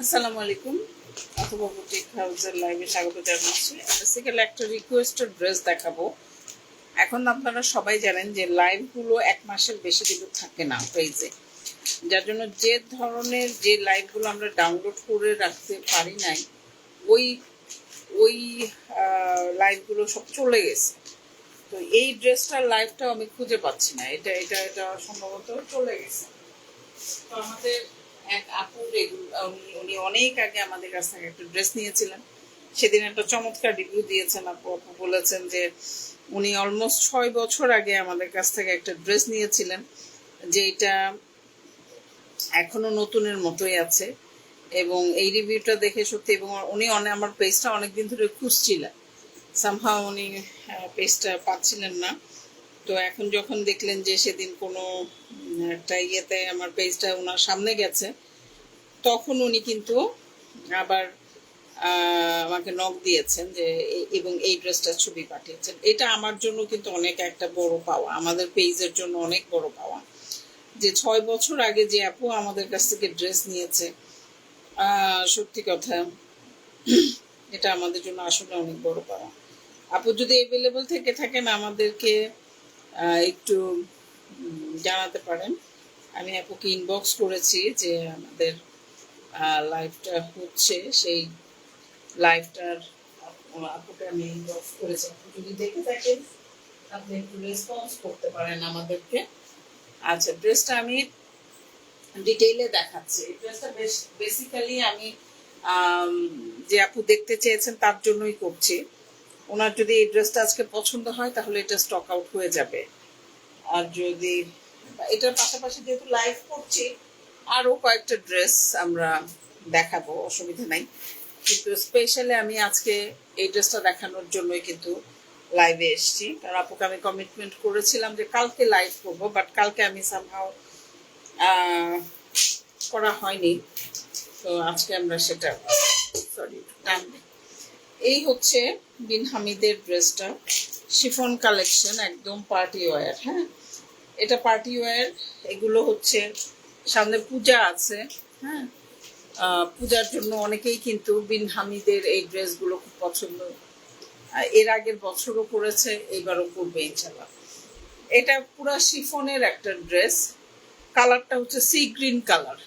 আসসালামু আলাইকুম। অথবা বুটিক হাউসের লাইভে স্বাগত জানাচ্ছি। বেসিক্যালি একটা রিকোয়েস্টেড ড্রেস দেখাবো। এখন আপনারা সবাই জানেন যে লাইভগুলো এক মাসের বেশি কিন্তু থাকে না যার জন্য যে ধরনের যে লাইভগুলো আমরা ডাউনলোড করে রাখতে পারি নাই, ওই ওই লাইভগুলো সব চলে গেছে। তো এই ড্রেসটার লাইভটাও আমি খুঁজে পাচ্ছি না। এটা এটা এটা সম্ভবত চলে গেছে। তো আমাদের এক উনি- অনেক আগে আমাদের কাছ থেকে একটা ড্রেস নিয়েছিলেন। সেদিন একটা চমৎকার রিভিউ দিয়েছেন আপু। বলেছেন যে উনি অলমোস্ট ছয় বছর আগে আমাদের কাছ থেকে একটা ড্রেস নিয়েছিলেন যে এটা এখনও নতুনের মতোই আছে এবং এই রিভিউটা দেখে সত্যি এবং উনি অনেক আমার পেজটা অনেকদিন ধরে খুঁজছিলেন। সামহা উনি পেজটা পাচ্ছিলেন না। তো এখন যখন দেখলেন যে সেদিন কোনো একটা ইয়েতে আমার পেজটা ওনার সামনে গেছে, তখন উনি কিন্তু আবার আমাকে নখ দিয়েছেন যে এবং এই ড্রেসটার ছবি পাঠিয়েছেন। এটা আমার জন্য কিন্তু অনেক একটা বড় পাওয়া, আমাদের পেজের জন্য অনেক বড় পাওয়া। যে ছয় বছর আগে যে আপু আমাদের কাছ থেকে ড্রেস নিয়েছে সত্যি কথা, এটা আমাদের জন্য আসলে অনেক বড় পাওয়া। আপু যদি অ্যাভেলেবল থেকে থাকেন আমাদেরকে একটু জানাতে পারেন। আমি আপুকে ইনবক্স করেছি যে আমাদের লাইভটা হচ্ছে। সেই লাইভটার আপুকে আমি ইনবক্স করেছি। আপনি যদি দেখে থাকেন, আপনি একটু রেসপন্স করতে পারেন আমাদেরকে। আচ্ছা ড্রেসটা আমি ডিটেইলে দেখাচ্ছি। ড্রেসটা বেশ বেসিক্যালি আমি, যে আপু দেখতে চেয়েছেন, তার জন্যই করছি। ওনার যদি এই ড্রেসটা আজকে পছন্দ হয়, তাহলে এটা স্টক আউট হয়ে যাবে। আর যদি এটার পাশাপাশি যেহেতু লাইভ করছি আরও কয়েকটা ড্রেস আমরা দেখাবো, অসুবিধা নাই। কিন্তু স্পেশালি আমি আজকে এই ড্রেসটা দেখানোর জন্যই কিন্তু লাইভে এসেছি। কারণ আপুকে আমি কমিটমেন্ট করেছিলাম যে কালকে লাইভ করব বাট কালকে আমি সামহাও করা হয়নি। তো আজকে আমরা সেটা সরি টান এই হচ্ছে বিন হামিদের ড্রেসটা। শিফন কালেকশন, একদম পার্টি ওয়্যার হ্যাঁ? এটা পার্টি ওয়্যার, এগুলো হচ্ছে, সামনে পূজা আছে হ্যাঁ? পূজার জন্য অনেকেই কিন্তু বিন হামিদের এই ড্রেসগুলো খুব পছন্দ এর আগের বছরও করেছে, এইবারও করবে ইনশাল্লাহ এটা পুরো শিফনের একটা ড্রেস, কালারটা হচ্ছে সি গ্রিন কালার।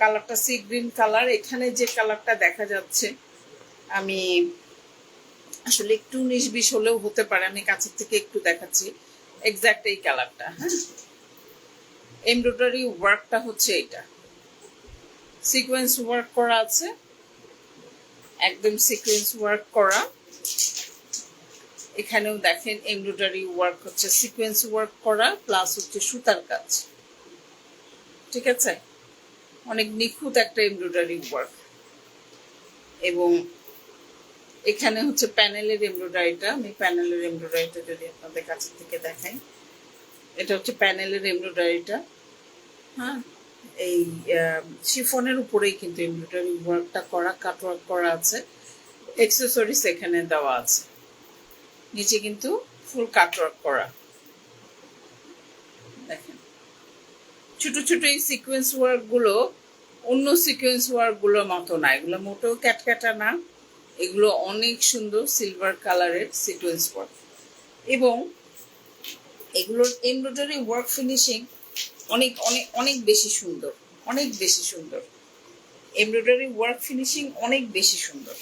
কালারটা সি গ্রিন কালার, এখানে যে কালারটা দেখা যাচ্ছে আমি আসলে একটু উনিশ বিশ হলেও হতে পারে, আমি কাছের থেকে একটু দেখাচ্ছি এক্সাক্ট এই কালারটা হ্যাঁ? এমব্রয়ডারি ওয়ার্কটা হচ্ছে এটা। সিকোয়েন্স ওয়ার্ক করা আছে, একদম সিকোয়েন্স ওয়ার্ক করা। এখানেও দেখেন এমব্রয়ডারি ওয়ার্ক হচ্ছে সিকোয়েন্স ওয়ার্ক করা প্লাস হচ্ছে সুতার কাজ। ঠিক আছে? অনেক নিখুঁত একটা এমব্রয়ডারি ওয়ার্ক এবং এখানে হচ্ছে প্যানেলের এমব্রয়ডারিটা। আমি প্যানেলের এমব্রয়ডারিটা যদি আপনাদের কাছে থেকে দেখাই। এটা হচ্ছে প্যানেলের এমব্রয়ডারিটা। হ্যাঁ এই শিফনের উপরেই কিন্তু এমব্রয়ডারি ওয়ার্কটা করা কাট ওয়ার্ক করা আছে। এক্সেসরিজ এখানে দেওয়া আছে। নিচে কিন্তু ফুল কাট ওয়ার্ক করা। দেখেন। ছোট ছোট এই সিকোয়েন্স ওয়ার্কগুলো অন্য সিকোয়েন্স ওয়ার্কগুলোর মতো না। এগুলো মোটেও ক্যাটক্যাটা না। এগুলো অনেক সুন্দর সিলভার কালারের সিকোয়েন্স ওয়ার্ক এবং এগুলোর এমব্রয়ডারি ওয়ার্ক ফিনিশিং অনেক অনেক অনেক বেশি সুন্দর, অনেক বেশি সুন্দর। এমব্রয়ডারি ওয়ার্ক ফিনিশিং অনেক বেশি সুন্দর।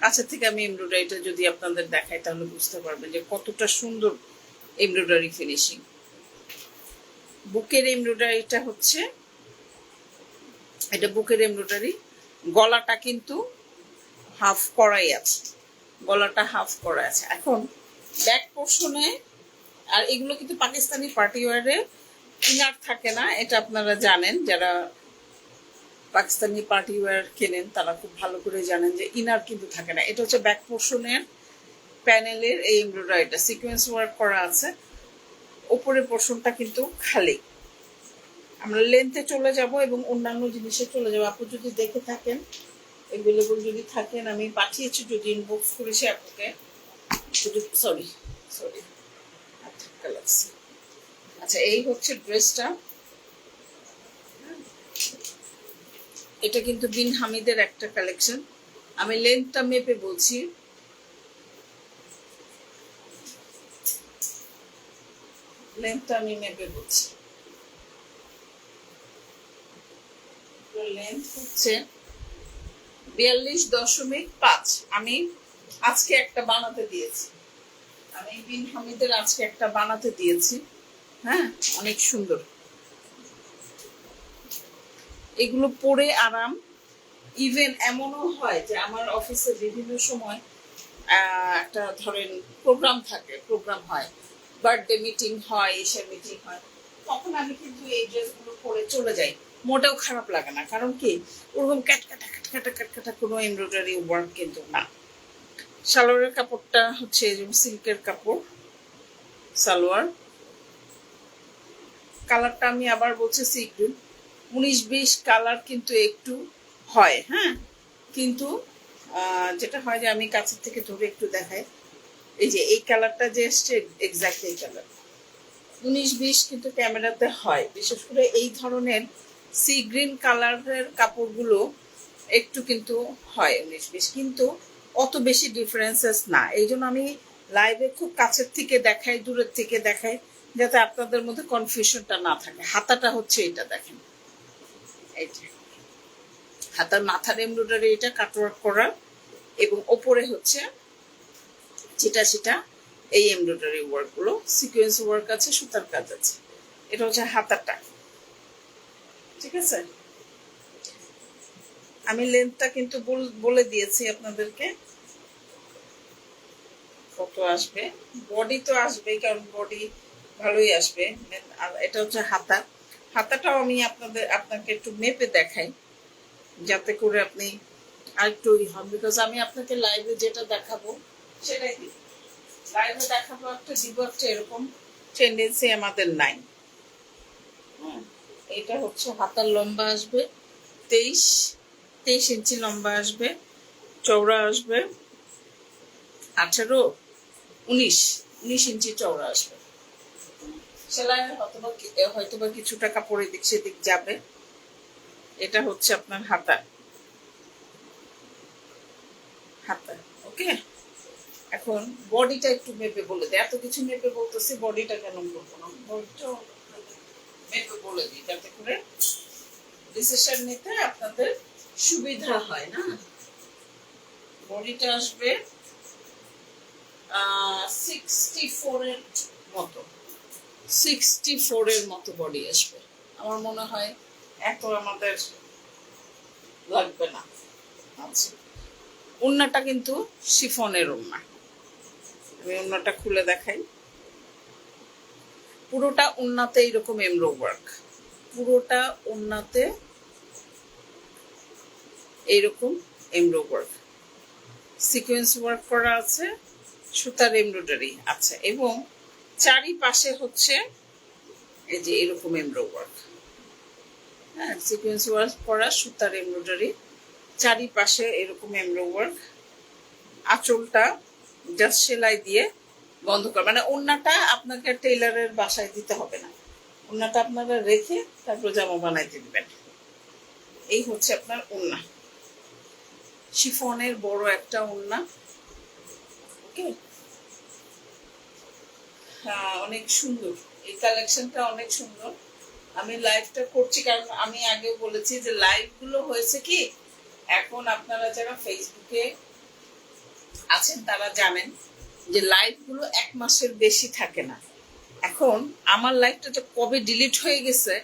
কাছে থেকে আমি এমব্রয়ডারিটা যদি আপনাদের দেখাই, তাহলে বুঝতে পারবেন যে কতটা সুন্দর এমব্রয়ডারি ফিনিশিং বুকের এমব্রয়ডারিটা হচ্ছে, এটা বুকের এমব্রয়ডারি গলাটা কিন্তু হাফ করাই আছে। গলাটা হাফ করা আছে। এখন ব্যাক পোর্শনে আর এগুলো কিন্তু পাকিস্তানি পার্টি ওয়ারে ইনার থাকে না, এটা আপনারা জানেন। যারা পাকিস্তানি পার্টি ওয়ার কেনেন, তারা খুব ভালো করে জানেন যে ইনার কিন্তু থাকে না। এটা হচ্ছে ব্যাক পোর্শনের প্যানেলের এই এমব্রয়ডারিটা সিকোয়েন্স ওয়ার্ক করা আছে। উপরের পোর্শনটা কিন্তু খালি। আমরা লেন্থে চলে যাব এবং অন্যান্য জিনিসে চলে যাব। আপনি যদি দেখে থাকেন অ্যাভেলেবল যদি থাকেন, আমি পাঠিয়েছি যদি ইনবক্স করেছি আপনাকে। সরি আচ্ছা, সরি আচ্ছা এই হচ্ছে ড্রেসটা এটা কিন্তু বিন হামিদের একটা কালেকশন আমি লেন্থটা মেপে বলছি। লেন্থটা আমি মেপে বলছি। লেন্থ হচ্ছে বিয়াল্লিশ দশমিক পাঁচ। আমি আজকে একটা বানাতে দিয়েছি। আমি বিন হামিদের আজকে একটা বানাতে দিয়েছি। হ্যাঁ অনেক সুন্দর। এগুলো পরে আরাম। ইভেন এমনও হয় যে আমার অফিসে বিভিন্ন সময় একটা ধরেন প্রোগ্রাম থাকে প্রোগ্রাম হয়। বার্থডে মিটিং হয় এসে মিটিং হয়। তখন আমি কিন্তু এই ড্রেসগুলো পরে চলে যাই। মোটেও খারাপ লাগে না। কারণ কি? ওরকম ক্যাটকাটা ক্যাটকাটা ক্যাটকাটা কোনো এমব্রয়ডারি ওয়ার্ক কিন্তু না। সালোয়ারের কাপড়টা হচ্ছে সিল্কের কাপড়, সালোয়ার। কালারটা আমি আবার বলছি সিগ্রিন উনিশ বিশ কালার কিন্তু একটু হয় হ্যাঁ? কিন্তু যেটা হয় যে আমি কাছের থেকে ধরে একটু দেখাই। এই যে এই কালারটা যে এসছে এক্স্যাক্ট এই কালার। উনিশ বিশ কিন্তু ক্যামেরাতে হয়। বিশেষ করে এই ধরনের সি গ্রিন কালারের কাপড়গুলো একটু কিন্তু হয় উনিশ বিশ, কিন্তু অত বেশি ডিফারেন্সেস না। এই জন্য আমি লাইভে খুব কাছের থেকে দেখাই, দূরের থেকে দেখাই, যাতে আপনাদের মধ্যে কনফিউশনটা না থাকে। হাতাটা হচ্ছে এটা, দেখেন। হাতার মাথার এমব্রয়ডারি এটা কাটওয়ার্ক করা, এবং ওপরে হচ্ছে যেটা সেটা এই এমব্রয়ডারি ওয়ার্কগুলো। সিকোয়েন্স ওয়ার্ক আছে, সুতার কাজ আছে। এটা হচ্ছে হাতাটা। ঠিক আছে? আমি লেন্থটা কিন্তু বলে দিয়েছি আপনাদেরকে। কত আসবে। বডি তো আসবেই কারণ বডি ভালোই আসবে। এটা হচ্ছে হাতা। হাতাটাও আমি আপনাদের আপনাকে একটু মেপে দেখাই যাতে করে আপনি আরেকটু ই হন। বিকজ আমি আপনাকে লাইভে যেটা দেখাবো সেটাই লাইভে দেখাবো একটা দিব একটা এরকম টেন্ডেন্সি আমাদের নাই। হুম, এটা হচ্ছে হাতার লম্বা আসবে, তেইশ তেইশ ইঞ্চি লম্বা আসবে, চওড়া আসবে, আঠারো, উনিশ উনিশ ইঞ্চি চওড়া আসবে। সেলাই হয়তোবা হয়তোবা কিছুটা কাপড় এদিক সেদিক যাবে। এটা হচ্ছে আপনার হাতা। হাতা, ওকে? এখন বডিটা একটু মেপে বলে দিই এত কিছু মেপে বলতেছি, বডিটা কেন বলব না বডিটা মেপে বলে দিই যাতে করে ডিসিশন নিতে আপনাদের সুবিধা হয় না? বডিটা আসবে সিক্সটি ফোরের মতো। সিক্সটি ফোরের মতো বডি আসবে। আমার মনে হয় এত আমাদের লাগবে না। আচ্ছা। কিন্তু শিফনের ওড়না। আমি ওড়নাটা খুলে দেখাই। পুরোটা উন্নাতে এইরকম এমব্রো ওয়ার্ক পুরোটা উন্নাতে এইরকম এমব্রো ওয়ার্ক সিকোয়েন্স ওয়ার্ক করা আছে, সুতার এমব্রয়ডারি আছে এবং চারিপাশে হচ্ছে এই যে এরকম এমব্রো ওয়ার্ক হ্যাঁ সিকোয়েন্স ওয়ার্ক করা, সুতার এমব্রয়ডারি চারিপাশে এরকম এমব্রো ওয়ার্ক আঁচলটা জাস্ট সেলাই দিয়ে বন্ধ কর। মানে ওড়নাটা আপনাকে টেইলারের বাসায় দিতে হবে না। ওড়নাটা আপনারা রেখে তারপর জামা বানাইতে দিবেন। এই হচ্ছে আপনার ওড়না। শিফনের বড় একটা ওড়না। ওকে? হ্যাঁ অনেক সুন্দর। এই কালেকশনটা অনেক সুন্দর। আমি লাইভটা করছি কারণ আমি আগেও বলেছি যে লাইভগুলো হয়েছে কি, এখন আপনারা যারা ফেসবুকে আছেন তারা জানেন। যে লাইভগুলো এক মাসের বেশি থাকে না। এখন আমার লাইভটা যে কবে ডিলিট হয়ে গেছে,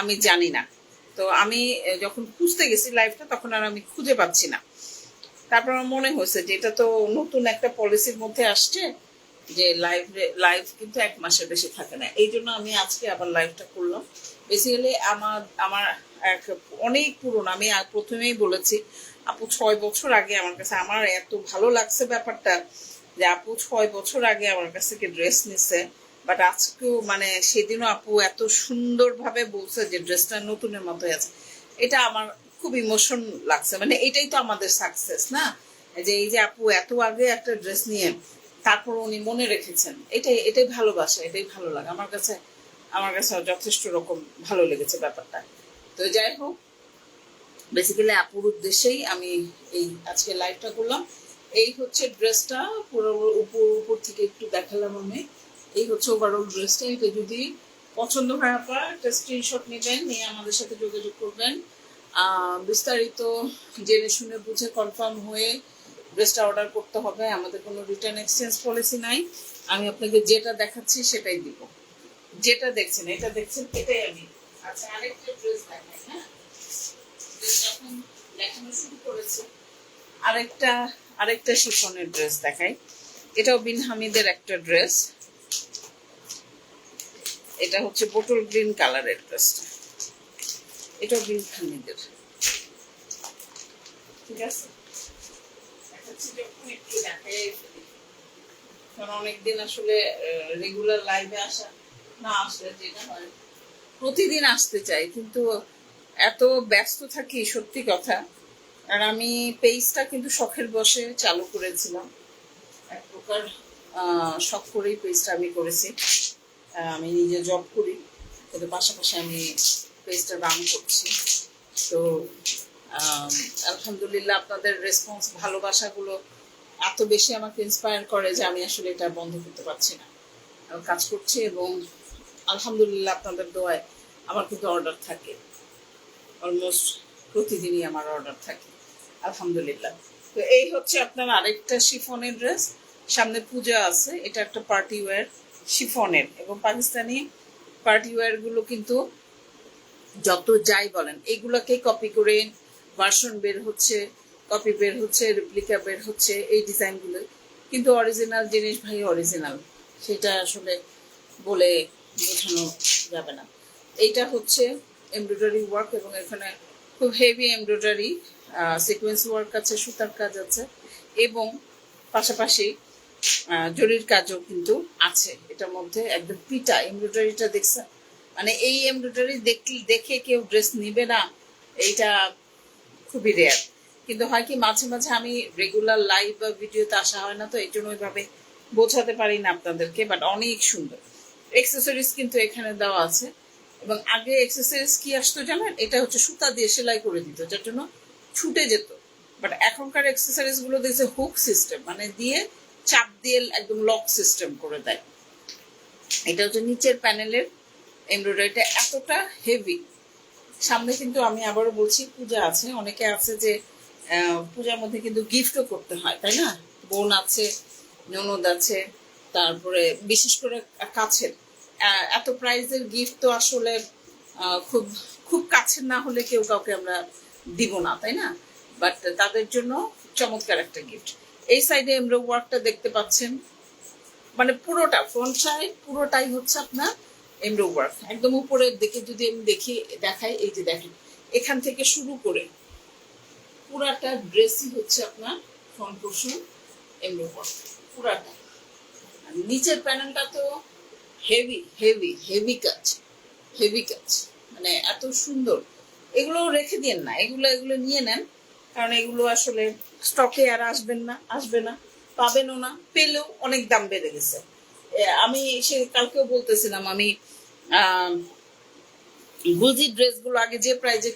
আমি জানি না। তো আমি যখন খুঁজতে গেছি লাইভটা তখন আর আমি খুঁজে পাচ্ছি না। তারপর আমার মনে হয়েছে যে এটা তো নতুন একটা পলিসির মধ্যে আসছে, যে লাইভ লাইভ কিন্তু এক মাসের বেশি থাকে না। এই জন্য আমি আজকে আবার লাইভটা করলাম। বেসিক্যালি আমার আমার এক, অনেক পুরনো, আমি প্রথমেই বলেছি, আপু ছয় বছর আগে আমার কাছে, আমার এত ভালো লাগছে ব্যাপারটা যে আপু ছয় বছর আগে আমার কাছ থেকে ড্রেস নিছে বাট আজকেও মানে সেদিনও আপু এত সুন্দরভাবে বলছে যে ড্রেসটা নতুনের মতো আছে। এটা আমার খুব ইমোশন লাগছে। মানে এটাই তো আমাদের সাকসেস না? যে এই যে আপু এত আগে একটা ড্রেস নিয়ে তারপর উনি মনে রেখেছেন, এটাই এটাই ভালোবাসা, এটাই ভালো লাগে। আমার কাছে আমার কাছে যথেষ্ট রকম ভালো লেগেছে ব্যাপারটা। তো যাই হোক বেসিক্যালি আপুর উদ্দেশ্যেই আমি এই আজকে লাইভটা করলাম। এই হচ্ছে ড্রেসটা পুরো উপর উপর থেকে একটু দেখালাম আমি। এই হচ্ছে ওভারঅল ড্রেসটা এটা যদি পছন্দ হয় আপনার একটা স্ক্রিনশট নেবেন, নিয়ে আমাদের সাথে যোগাযোগ করবেন। বিস্তারিত জেনে শুনে বুঝে কনফার্ম হয়ে ড্রেসটা অর্ডার করতে হবে। আমাদের কোনো রিটার্ন এক্সচেঞ্জ পলিসি নাই। আমি আপনাকে যেটা দেখাচ্ছি সেটাই দিব। যেটা দেখছেন, এটা দেখছেন, এটাই আমি। আচ্ছা আরেকটা ড্রেস দেখাই হ্যাঁ? এখন দেখানো শুরু করেছে। আরেকটা আরেকটা শিফনের ড্রেস দেখাই। এটাও বিন হামিদের একটা ড্রেস। এটা হচ্ছে বোটল গ্রিন কালারের ড্রেসটা। এটাও বিন হামিদের। ঠিক আছে? অনেকদিন আসলে রেগুলার লাইভে আসা না আসলে যেটা হয়, প্রতিদিন আসতে চাই। কিন্তু এত ব্যস্ত থাকি, সত্যি কথা। আর আমি পেজটা কিন্তু শখের বসে চালু করেছিলাম। এক প্রকার শখ করেই পেজটা আমি করেছি। আমি নিজে জব করি কিন্তু পাশাপাশি আমি পেজটা রান করছি। তো আলহামদুলিল্লাহ আপনাদের রেসপন্স ভালোবাসাগুলো এত বেশি আমাকে ইন্সপায়ার করে যে আমি আসলে এটা বন্ধ করতে পারছি না। কাজ করছি এবং আলহামদুলিল্লাহ আপনাদের দোয়ায় আমার কিন্তু অর্ডার থাকে। অলমোস্ট প্রতিদিনই আমার অর্ডার থাকে। আলহামদুলিল্লাহ। তো এই হচ্ছে আপনার আরেকটা শিফনের ড্রেস। সামনে পূজা আছে, এটা একটা পার্টি ওয়্যার শিফনের। এবং পাকিস্তানি পার্টি ওয়্যারগুলো কিন্তু যত যাই বলেন, এগুলোকে কপি করে ভার্সন বের হচ্ছে কপি বের হচ্ছে রেপ্লিকা বের হচ্ছে এই ডিজাইনগুলো। কিন্তু অরিজিনাল জিনিস ভাই অরিজিনাল সেটা আসলে বলে বোঝানো যাবে না। এইটা হচ্ছে এমব্রয়ডারি ওয়ার্ক এবং এখানে খুব হেভি এমব্রয়ডারি সিকোয়েন্স ওয়ার্ক আছে, সুতার কাজ আছে, এবং পাশাপাশি জরির কাজও কিন্তু আছে। এটার মধ্যে একদম পিটা এমব্রয়ডারিটা দেখছেন মানে এই এমব্রয়ডারি দেখলে দেখে কেউ ড্রেস নিবে না, এইটা খুবই রেয়ার কিন্তু হয় কি, মাঝে মাঝে আমি রেগুলার লাইভ বা ভিডিওতে আসা হয় না তো, এই জন্য ওইভাবে বোঝাতে পারি না আপনাদেরকে বাট অনেক সুন্দর। এক্সেসরিজ কিন্তু এখানে দেওয়া আছে। এবং আগে এক্সেসরিজ কি আসতো জানেন? এটা হচ্ছে সুতা দিয়ে সেলাই করে দিত, যার জন্য ছুটে যেত। বাট এখনকার এক্সেসরিজগুলো দেখছে হুক সিস্টেম মানে দিয়ে চাপ দিয়ে একদম লক সিস্টেম করে দেয়। এটা হচ্ছে নিচের প্যানেলের এমব্রয়ডারিটা এতটা হেভি সামনে কিন্তু আমি আবারও বলছি, পূজা আছে। অনেকে আছে যে পূজার মধ্যে কিন্তু গিফটও করতে হয়, তাই না? বোন আছে, ননদ আছে, তারপরে বিশেষ করে কাছের। এত প্রাইজের গিফট তো আসলে খুব খুব কাছের না হলে কেউ কাউকে আমরা দিব না, তাই না? বাট তাদের জন্য চমৎকার একটা গিফট এই সাইডে এমরো ওয়ার্কটা দেখতে পাচ্ছেন। মানে পুরোটা ফ্রন্ট সাইড পুরোটাই হচ্ছে আপনার এমব্রো ওয়ার্ক একদম উপরের দিকে যদি আমি দেখি, দেখাই, এই যে দেখেন, এখান থেকে শুরু করে পুরাটা ড্রেসই হচ্ছে আপনার ফ্রন্ট পোর্শন এমরো ওয়ার্ক পুরাটা। আর নিচের প্যানেলটা তো হেভি হেভি হেভি কাজ হেভি কাজ। মানে এত সুন্দর। এগুলো রেখে দিন না, এগুলো এগুলো নিয়ে নেন, কারণ এগুলো আসলে স্টকে আর আসবেন না, আসবে না, পাবেনও না, পেলেও অনেক দাম বেড়ে গেছে। আমি সে কালকেও বলতেছিলাম, আমি গুলজি ড্রেসগুলো আগে যে প্রাইজে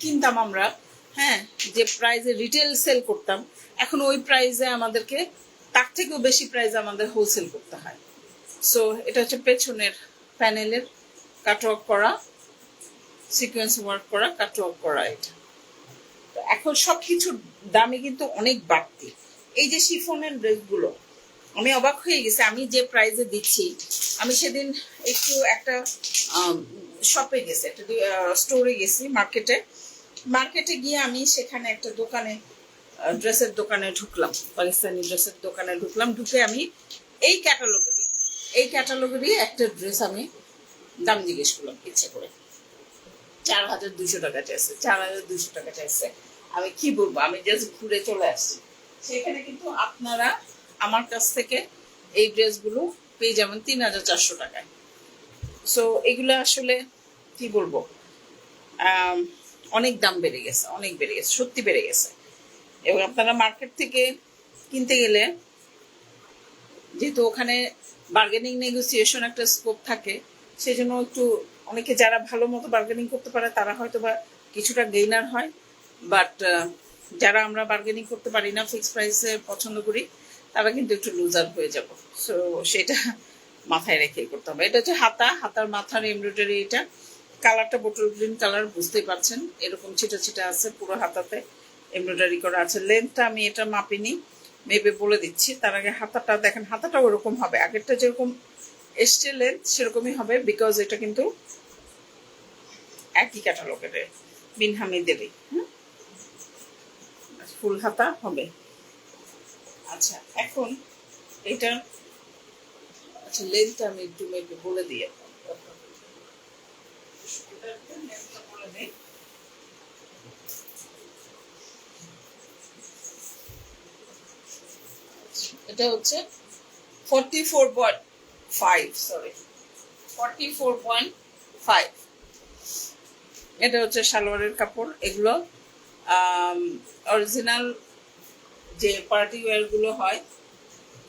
কিনতাম আমরা হ্যাঁ যে প্রাইজে রিটেল সেল করতাম, এখন ওই প্রাইজে আমাদেরকে, তার থেকেও বেশি প্রাইজে আমাদের হোলসেল করতে হয়। সো এটা হচ্ছে পেছনের প্যানেলের কাটওয়ার্ক করা। সিকোয়েন্স ওয়ার্ক করা কাটওয়ার্ক করা এটা। তো এখন সবকিছুর দামে কিন্তু অনেক বাড়তি। এই যে শিফনের ড্রেসগুলো আমি অবাক হয়ে গেছি। আমি যে প্রাইজে দিচ্ছি, আমি সেদিন একটু একটা শপে গেছি, একটা স্টোরে গেছি মার্কেটে মার্কেটে গিয়ে আমি সেখানে একটা দোকানে ড্রেসের দোকানে ঢুকলাম, পাকিস্তানি ড্রেসের দোকানে ঢুকলাম। ঢুকে আমি এই ক্যাটালগেরই এই ক্যাটালগেরই একটা ড্রেস আমি দাম জিজ্ঞেস করলাম, ইচ্ছে করে। চার হাজার দুশো টাকা চাইছে, চার হাজার দুশো টাকা চাইছে। আমি কি বলব? আমি জাস্ট ঘুরে চলে আসছি। সেখানে কিন্তু আপনারা আমার কাছ থেকে এই ড্রেসগুলো পেয়ে যাবেন তিন হাজার চারশো টাকায়। সো এগুলো আসলে কি বলব? অনেক দাম বেড়ে গেছে, অনেক বেড়ে গেছে, সত্যি বেড়ে গেছে। এবং আপনারা মার্কেট থেকে কিনতে গেলে যেহেতু ওখানে বার্গেনিং নেগোসিয়েশন একটা স্কোপ থাকে সেই জন্য একটু অনেকে যারা ভালো মতো বার্গেনিং করতে পারে, তারা হয়তো বা কিছুটা গেইনার হয়। বাট যারা আমরা বার্গেনিং করতে পারি না ফিক্স প্রাইসে পছন্দ করি, তারা কিন্তু একটু লুজার হয়ে যাব। সো সেটা মাথায় রেখে করতে হবে। এটা হচ্ছে হাতা, হাতার মাথার এমব্রয়ডারি এটা। কালারটা বোটল গ্রিন কালার বুঝতেই পারছেন। এরকম ছিটা ছিটা আছে পুরো হাতাতে এমব্রয়ডারি করা আছে। লেন্থটা আমি এটা মাপিনি মেপে বলে দিচ্ছি। তার আগে হাতাটা দেখেন, হাতাটা ওরকম হবে। আগেরটা যেরকম এসছে লেন্থ সেরকমই হবে বিকজ এটা কিন্তু একই ক্যাটালগের বিনহামি দেবে। হ্যাঁ ফুল হাতা হবে। আচ্ছা এখন এটা আচ্ছা লেন্থটা আমি একটু দিই বলে দিই। এটা হচ্ছে forty four point five sorry forty four point five এটা হচ্ছে সালোয়ারের কাপড়, এগুলো। অরিজিনাল যে পার্টি ওয়্যারগুলো হয়,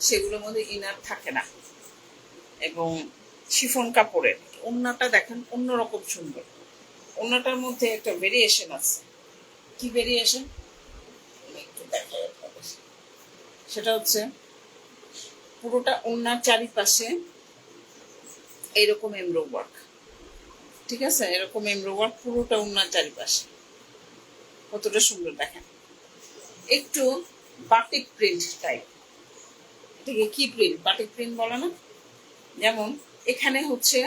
সেগুলোর মধ্যে ইনার থাকে না। এবং শিফন কাপড়ের ওড়নাটা দেখেন অন্যরকম সুন্দর। ওড়নাটার মধ্যে একটা ভেরিয়েশন আছে। কি ভেরিয়েশন সেটা হচ্ছে পুরোটা ওড়নার চারিপাশে এইরকম এমব্রো ওয়ার্ক ঠিক আছে? এরকম এমব্রো ওয়ার্ক পুরোটা ওড়নার চারিপাশে। কতটা সুন্দর দেখেন। একটু বাটিক প্রিন্ট টাইপ এটাকে কি প্রিন্ট? বাটিক প্রিন্ট বলে না? যেমন, এখানে হচ্ছে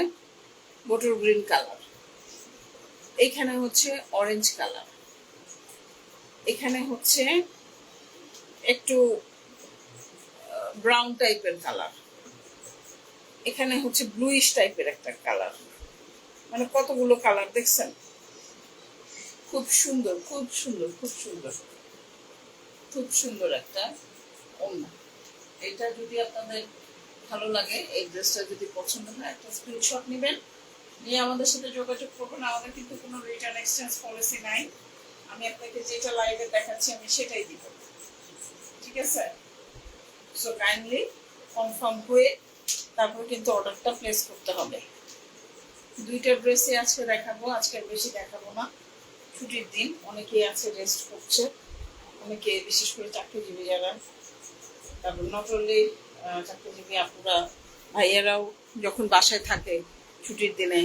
বটল গ্রিন কালার। এখানে হচ্ছে অরেঞ্জ কালার। এখানে হচ্ছে একটু ব্রাউন টাইপের কালার। এখানে হচ্ছে ব্লুইশ টাইপের একটা কালার। মানে কতগুলো কালার দেখছেন? খুব সুন্দর খুব সুন্দর খুব সুন্দর। খুব সুন্দর একটা ওড়না। এটা যদি আপনাদের ভালো লাগে, এই ড্রেসটা যদি পছন্দ হয়, একটা স্ক্রিনশট নেবেন। নিয়ে আমাদের সাথে যোগাযোগ করবেন। আমাদের কিন্তু কোনো রিটার্ন এক্সচেঞ্জ পলিসি নাই। আমি আপনাকে যেটা লাইভে দেখাচ্ছি, আমি সেটাই দিব। ঠিক আছে? সো কাইন্ডলি কনফার্ম হয়ে তারপর কিন্তু অর্ডারটা প্লেস করতে হবে। দুইটা ড্রেসই আজকে দেখাবো আজকে বেশি দেখাবো না। ছুটির দিন, অনেকেই আছে রেস্ট করছে, অনেকে বিশেষ করে চাকরিজীবী যারা। তারপর নট অনলি চাকরিজীবী আপুরা, ভাইয়েরাও যখন বাসায় থাকে ছুটির দিনে,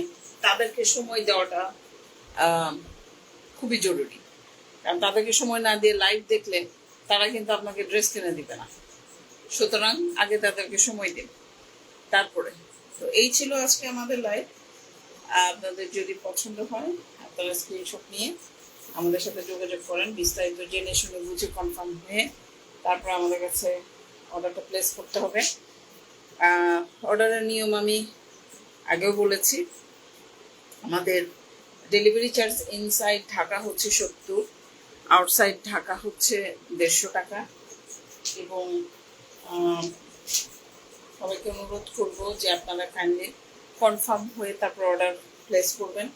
তাদেরকে সময় দেওয়াটা খুবই জরুরি। কারণ তাদেরকে সময় না দিয়ে লাইভ দেখলে তারা কিন্তু আপনাকে ড্রেস কিনে দিবে না। সুতরাং আগে তাদেরকে সময় দিন। তারপরে, তো এই ছিল আজকে আমাদের লাইভ আপনাদের যদি পছন্দ হয়, আপনারা স্ক্রিনশট নিয়ে আমাদের সাথে যোগাযোগ করেন। বিস্তারিত জেনে শুনে বুঝে কনফার্ম হয়ে তারপর আমাদের কাছে অর্ডারটা প্লেস করতে হবে। অর্ডারের নিয়ম আমি আগেও বলেছি। আমাদের ডেলিভারি চার্জ ইনসাইড ঢাকা হচ্ছে সত্তর আউটসাইড ঢাকা হচ্ছে দেড়শো টাকা। এবং সবাইকে অনুরোধ করব যে আপনারা কাইন্ডলি কনফার্ম হয়ে তারপর অর্ডার প্লেস করবেন।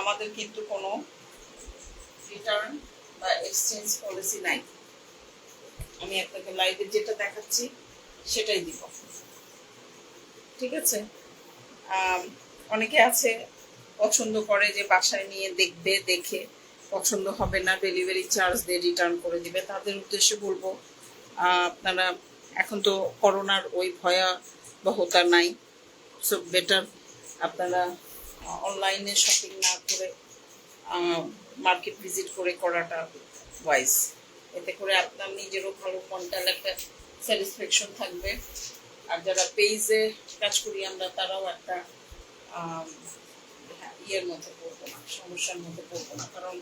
আমাদের কিন্তু কোনো রিটার্ন বা এক্সচেঞ্জ পলিসি নাই। আমি আপনাকে লাইভে যেটা দেখাচ্ছি, সেটাই দিব। ঠিক আছে? অনেকে আছে, পছন্দ করে যে বাসায় নিয়ে দেখবে, দেখে। পছন্দ হবে না ডেলিভারি চার্জ দিয়ে রিটার্ন করে দিবে। তাদের উদ্দেশ্যে বলব আপনারা, এখন তো করোনার ওই ভয়াবহতা নাই। সো বেটার আপনারা অনলাইনে শপিং না করে মার্কেট ভিজিট করে করাটা ওয়াইজ এতে করে আপনার নিজেরও ভালো কন্টাল একটা স্যাটিসফ্যাকশন থাকবে। আর যারা পেজে কাজ করি আমরা, তারাও একটা ইয়ের মধ্যে পড়ব না, সমস্যার মধ্যে পড়ব না। কারণ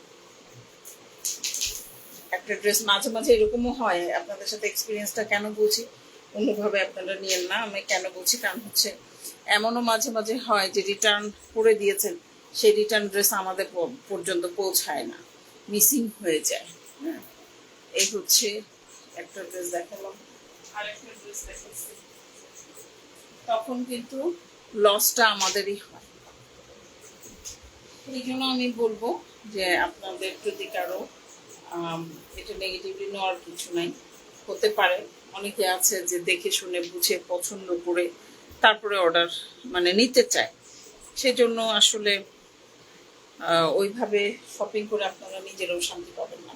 একটা ড্রেস মাঝে মাঝে এরকমও হয়, আপনাদের সাথে এক্সপিরিয়েন্সটা কেন বলছি অন্যভাবে আপনারা নিয়েন না, আমি কেন বলছি কারণ হচ্ছে এমনও মাঝে মাঝে হয় যে রিটার্ন করে দিয়েছেন সেই রিটার্ন ড্রেস আমাদের পর্যন্ত পৌঁছায় না। মিসিং হয়ে যায়। হ্যাঁ। এই হচ্ছে একটা ড্রেস দেখালাম। আরেকটা ড্রেস দেখাচ্ছি। তখন কিন্তু লসটা আমাদেরই হয়। এই জন্য আমি বলব যে আপনাদের যদি কারও এটা নেগেটিভলি নেওয়ার কিছু নাই। হতে পারে অনেকে আছে যে দেখে শুনে বুঝে পছন্দ করে তারপরে অর্ডার মানে নিতে চায়। সেজন্য আসলে ওইভাবে শপিং করে আপনারা নিজেরাও শান্তি পাবেন না।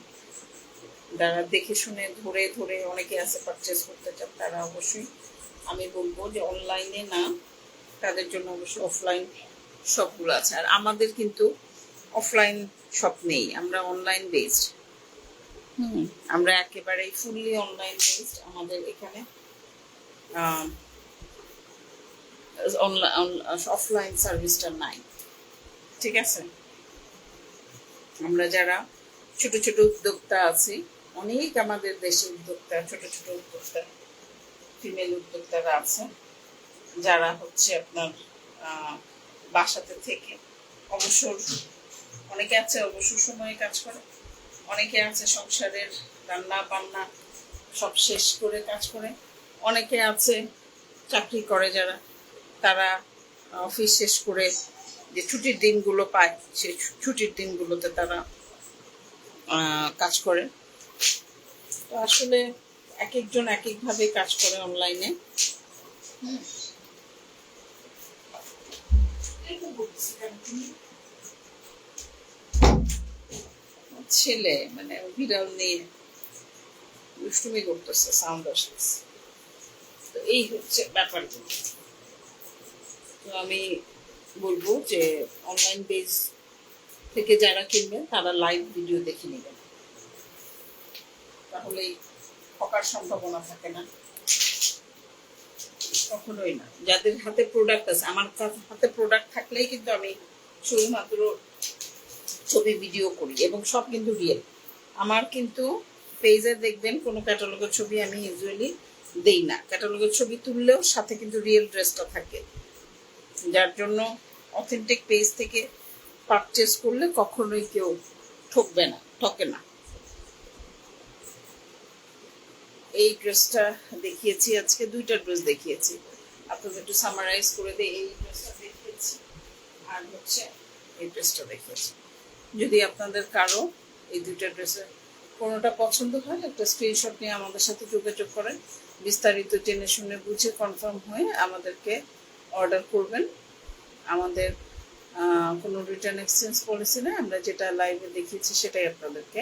যারা দেখে শুনে ধরে ধরে অনেকে আছে পারচেস করতে চান তারা অবশ্যই আমি বলব যে অনলাইনে না তাদের জন্য অবশ্যই অফলাইন শপগুলো আছে। আর আমাদের কিন্তু অফলাইন শপ নেই আমরা অনলাইন বেসড হুম। আমরা একেবারেই ফুললি অনলাইন বেসড আমাদের এখানে অফলাইন সার্ভিসটা নাই। ঠিক আছে? আমরা যারা ছোট ছোট উদ্যোক্তা আছি, অনেক আমাদের দেশে উদ্যোক্তা, ছোট ছোট উদ্যোক্তা ফিমেল উদ্যোক্তারা আছে, যারা হচ্ছে আপনার বাসাতে থেকে অবসর, অনেকে আছে অবসর সময়ে কাজ করে, অনেকে আছে সংসারের রান্না বান্না সব শেষ করে কাজ করে, অনেকে আছে চাকরি করে যারা। তারা অফিস শেষ করে যে ছুটির দিনগুলো পায়, সেই ছুটির দিনগুলোতে তারা কাজ করে। তো আসলে এক একজন এক একভাবে কাজ করে অনলাইনে ছেলে মানে বিড়াল নিয়ে দুষ্টুমি করতেছে সাউন্ড আসতেছে। তো এই হচ্ছে ব্যাপারগুলো। তো আমি বলব যে অনলাইন পেজ থেকে যারা কিনবেন, তারা লাইভ ভিডিও দেখে নেবেন। তাহলেই ঠকার সম্ভাবনা থাকে না। কখনোই না। যাদের হাতে প্রোডাক্ট আছে, আমার হাতে প্রোডাক্ট থাকলেই কিন্তু আমি শুধুমাত্র ছবি ভিডিও করি এবং সব কিন্তু রিয়েল আমার কিন্তু পেজে দেখবেন, কোনো ক্যাটালগের ছবি আমি ইউজুয়ালি দেই না। ক্যাটালগের ছবি তুললেও সাথে কিন্তু রিয়েল ড্রেসটা থাকে। যার জন্য অথেন্টিক পেজ থেকে পারচেস করলে কখনোই কেউ ঠকবে না, ঠকে না। এই ড্রেসটা দেখিয়েছি, আজকে দুইটা ড্রেস দেখিয়েছি। আপনাদের একটু সামারাইজ করে দিই, এই ড্রেসটা দেখিয়েছি আর হচ্ছে এই ড্রেসটা দেখিয়েছি। যদি আপনাদের কারও এই দুইটা ড্রেসের কোনোটা পছন্দ হয়, একটা স্ক্রিনশট নিয়ে আমাদের সাথে যোগাযোগ করেন। বিস্তারিত জেনে শুনে বুঝে কনফার্ম হয়ে আমাদেরকে অর্ডার করবেন। আমাদের কোনো রিটার্ন এক্সচেঞ্জ পলিসি না আমরা যেটা লাইভে দেখিয়েছি সেটাই আপনাদেরকে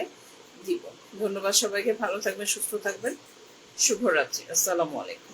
দিব। ধন্যবাদ সবাইকে। ভালো থাকবেন, সুস্থ থাকবেন। শুভরাত্রি। আসসালামু আলাইকুম।